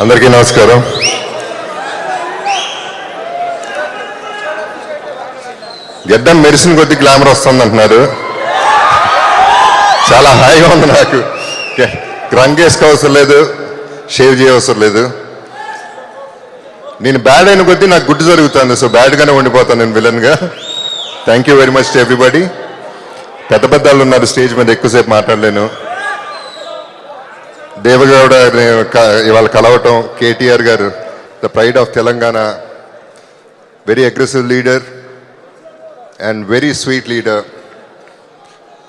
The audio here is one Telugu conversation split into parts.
అందరికీ నమస్కారం. గడ్డం మెరిసిన కొద్ది గ్లామర్ వస్తుంది అంటున్నారు చాలా హాయిగా ఉంది నాకు. రంగు వేసుకోవసరం లేదు షేవ్ చేయవసరం లేదు. నేను బ్యాడ్ అయిన కొద్దీ నాకు గుడ్డు జరుగుతుంది సో బ్యాడ్గానే ఉండిపోతాను నేను విలన్గా thank you very much everybody పెద్ద పెద్దలు ఉన్నారు స్టేజ్ మీద ఎక్కువసేపు మాట్లాడలేను. దేవగౌడ ఇవాళ కలవటం కేటీఆర్ గారు the pride of Telangana very aggressive leader and very sweet leader.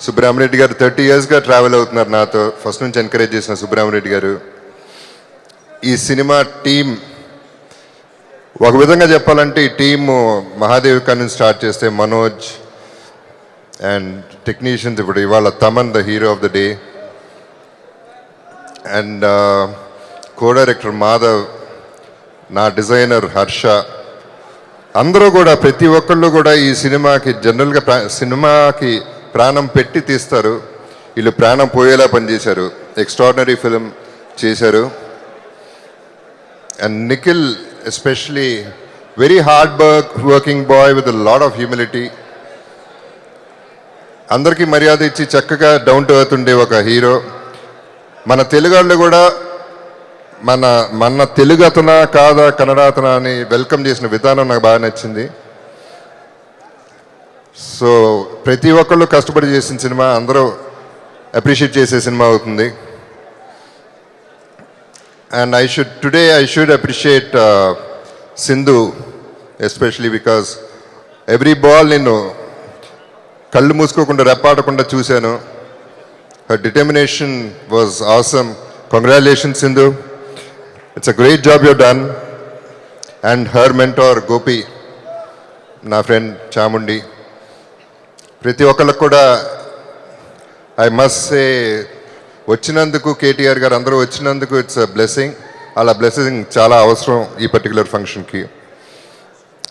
Subrahmareddy గారు థర్టీ ఇయర్స్గా ట్రావెల్ అవుతున్నారు నాతో. ఫస్ట్ నుంచి ఎంకరేజ్ చేసిన సుబ్రహ్మరెడ్డి గారు. ఈ సినిమా టీం ఒక విధంగా చెప్పాలంటే ఈ టీమ్ మహాదేవ్ కాడ నుంచి స్టార్ట్ చేస్తే మనోజ్ అండ్ టెక్నీషియన్స్ ఇప్పుడు ఇవాళ Thaman the hero of the day and co director Madhav నా డిజైనర్ హర్ష అందరూ కూడా ప్రతి ఒక్కళ్ళు కూడా ఈ సినిమాకి జనరల్గా ప్రా సినిమాకి ప్రాణం పెట్టి తీస్తారు. వీళ్ళు ప్రాణం పోయేలా పనిచేశారు. ఎక్స్ట్రాడినరీ ఫిలిం చేశారు. And Nikhil especially very hard work working boy with lot of humility అందరికీ మర్యాద ఇచ్చి చక్కగా డౌన్ టు ఎర్త్ ఉండే ఒక హీరో మన తెలుగు వాళ్ళు కూడా మన మన తెలుగు అతనా కాదా కన్నడ అతనా అని వెల్కమ్ చేసిన విధానం నాకు బాగా నచ్చింది. సో ప్రతి ఒక్కళ్ళు కష్టపడి చేసిన సినిమా అందరూ అప్రిషియేట్ చేసే సినిమా అవుతుంది. And I should today I should appreciate Sindhu especially because every ball నేను కళ్ళు మూసుకోకుండా రెప్పాడకుండా చూశాను. Her determination was awesome congratulation Sindhu it's a great job you done and her mentor Gopi నా ఫ్రెండ్ చాముండి ప్రతి ఒక్కళ్ళకు కూడా ఐ మస్ట్ సే వచ్చినందుకు కేటీఆర్ గారు అందరూ వచ్చినందుకు ఇట్స్ అ బ్లెస్సింగ్ అలా బ్లెస్సింగ్ చాలా అవసరం ఈ పర్టికులర్ ఫంక్షన్కి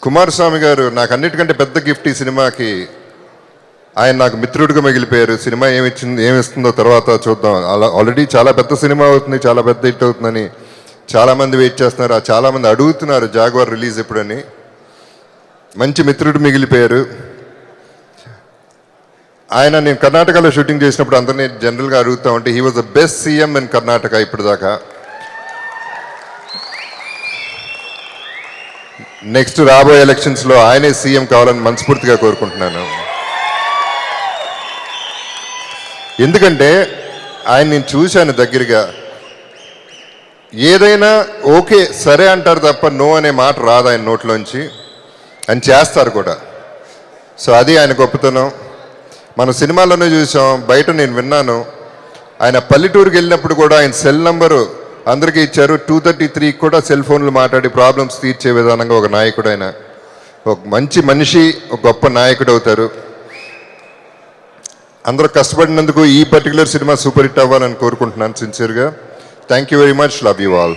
కుమారస్వామి గారు నాకు అన్నిటికంటే పెద్ద గిఫ్ట్ ఈ సినిమాకి. ఆయన నాకు మిత్రుడిగా మిగిలిపోయారు. సినిమా ఏమిచ్చింది ఏమిస్తుందో తర్వాత చూద్దాం. అలా ఆల్రెడీ చాలా పెద్ద సినిమా అవుతుంది చాలా పెద్ద హిట్ అవుతుందని చాలామంది వెయిట్ చేస్తున్నారు. ఆ చాలామంది అడుగుతున్నారు జాగ్వార్ రిలీజ్ ఎప్పుడని. మంచి మిత్రుడు మిగిలిపోయారు. ఆయన నేను కర్ణాటకలో షూటింగ్ చేసినప్పుడు అందరినీ జనరల్గా అడుగుతా ఉంటే he was the best CM in Karnataka ఇప్పటిదాకా. నెక్స్ట్ రాబోయే ఎలక్షన్స్లో ఆయనే సీఎం కావాలని మనస్ఫూర్తిగా కోరుకుంటున్నాను. ఎందుకంటే ఆయన నేను చూశాను దగ్గరగా. ఏదైనా ఓకే సరే అంటారు తప్ప నో అనే మాట రాదు ఆయన నోట్లోంచి. అని చేస్తారు కూడా. సో అది ఆయన గొప్పతనం. మన సినిమాలోనే చూసాం బయట నేను విన్నాను. ఆయన పల్లెటూరుకి వెళ్ళినప్పుడు కూడా ఆయన సెల్ నంబరు అందరికీ ఇచ్చారు. టూ థర్టీ త్రీకి కూడా సెల్ ఫోన్లు మాట్లాడి ప్రాబ్లమ్స్ తీర్చే విధానంగా ఒక నాయకుడు ఆయన. ఒక మంచి మనిషి ఒక గొప్ప నాయకుడు అవుతారు. అందరూ కష్టపడినందుకు ఈ పర్టికులర్ సినిమా సూపర్ హిట్ అవ్వాలని కోరుకుంటున్నాను సిన్సియర్గా thank you very much love you all